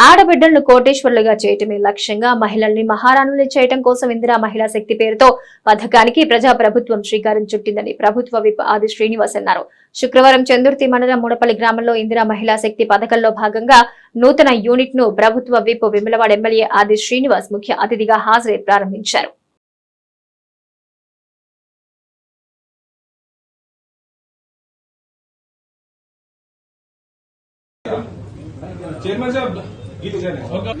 ఆడబిడ్డలను కోటేశ్వరులుగా చేయటమే లక్ష్యంగా మహిళల్ని మహారాణుల్ని చేయటం కోసం ఇందిరా మహిళా శక్తి పేరుతో పథకానికి ప్రజాప్రభుత్వం శ్రీకారం చుట్టిందని ప్రభుత్వ విప్ ఆది శ్రీనివాస్ అన్నారు. శుక్రవారం చందుర్తి మండలం ముడపల్లి గ్రామంలో ఇందిరా మహిళా శక్తి పథకంలో భాగంగా నూతన యూనిట్ను ప్రభుత్వ విప్ విమలవాడ ఎమ్మెల్యే ఆది శ్రీనివాస్ ముఖ్య అతిథిగా హాజరై ప్రారంభించారు. చైర్మన్ సార్ అందరికి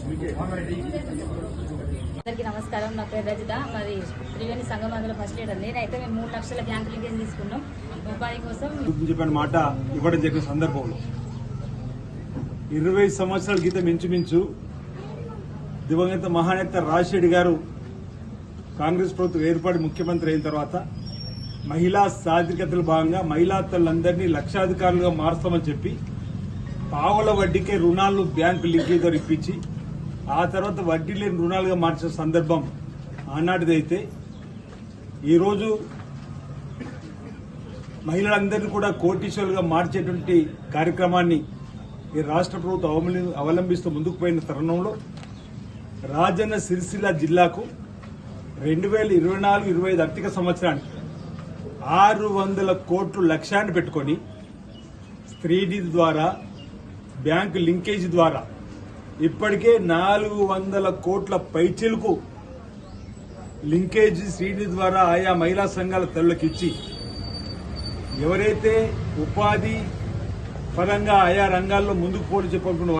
అందరికీ నమస్కారం. నా పేరు రజిత. మరి త్రివేణి సంఘం అందులో ఫస్ట్ లీడర్ నేనైతే మేము మూడు లక్షల బ్యాంకు లింకేజ్ తీసుకున్నాం. ఉపాధి కోసం చెప్పిన మాట ఇవ్వడం జరిగిన సందర్భంలో. ఇరవై సంవత్సరాల క్రితం ఇంచుమించు దివంగత మహానేత రాజశేఖర్ గారు కాంగ్రెస్ ప్రభుత్వం ఏర్పడి ముఖ్యమంత్రి అయిన తర్వాత మహిళా సాధికతలు భాగంగా మహిళా తల్లందరినీ లక్షాధికారులుగా మారుస్తామని చెప్పి పావుల వడ్డీకే రుణాలు బ్యాంకు లింకేజ్ ద్వారా ఇప్పించి ఆ తర్వాత వడ్డీ లేని రుణాలుగా మార్చిన సందర్భం ఆనాటిదైతే ఈరోజు మహిళలందరినీ కూడా కోటీశ్వరులుగా మార్చేటువంటి కార్యక్రమాన్ని ఈ రాష్ట్ర ప్రభుత్వం అవలంబిస్తూ ముందుకు పోయిన తరుణంలో రాజన్న సిరిసిల్ల జిల్లాకు రెండు వేల ఇరవై నాలుగు ఇరవై ఐదు ఆర్థిక సంవత్సరానికి ఆరు వందల కోట్లు లక్ష్యాన్ని పెట్టుకొని స్త్రీడి ద్వారా బ్యాంకు లింకేజ్ ద్వారా ఇప్పటికే నాలుగు వందల కోట్ల పైచీలకు లింకేజీ సీడ్ ద్వారా ఆయా మహిళా సంఘాల తల్లులకు ఇచ్చి ఎవరైతే ఉపాధి పరంగా ఆయా రంగాల్లో ముందుకు పోటీ చెప్పాలనుకున్న